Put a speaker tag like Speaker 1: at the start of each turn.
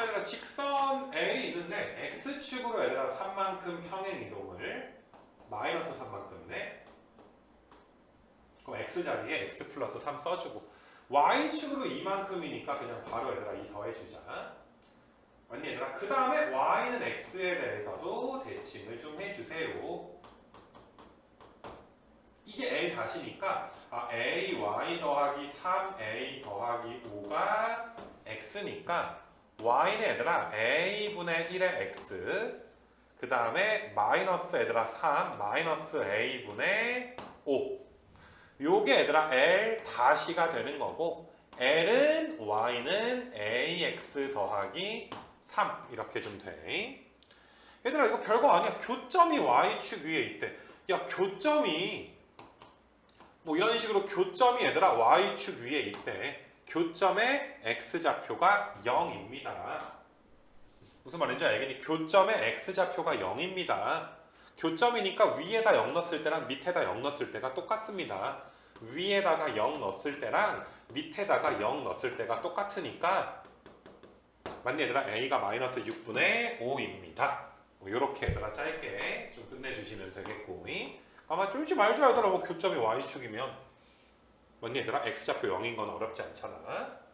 Speaker 1: 자 얘들아 직선 L이 있는데 X축으로 얘들아 3만큼 평행 이동을 마이너스 3만큼이네. 그럼 X 자리에 X 플러스 3 써주고 Y축으로 2만큼이니까 그냥 바로 얘들아 2 더해주자. 맞니 얘들아? 그 다음에 Y는 X에 대해서도 대칭을 좀 해주세요. 이게 L 다시니까 아, A, Y 더하기 3, A 더하기 5가 X니까 Y는 얘들아 A분의 1의 X 그 다음에 마이너스 얘들아 3 마이너스 A분의 5 요게 얘들아 L 다시가 되는 거고 L은 Y는 AX 더하기 3 이렇게 좀 돼. 얘들아 이거 별거 아니야. 교점이 Y축 위에 있대. 야 교점이 뭐 이런 식으로 교점이 얘들아 Y축 위에 있대. 교점의 X좌표가 0입니다. 무슨 말인지 알겠니? 교점의 X좌표가 0입니다. 교점이니까 위에다 0 넣었을 때랑 밑에다 0 넣었을 때가 똑같습니다. 위에다가 0 넣었을 때랑 밑에다가 0 넣었을 때가 똑같으니까 맞니 얘들아? A가 마이너스 6분의 5입니다. 이렇게 얘들아 짧게 좀 끝내주시면 되겠고 아마 쫄지 말지 말더라 뭐 교점이 Y축이면 맞니 얘들아? X좌표 0인 건 어렵지 않잖아.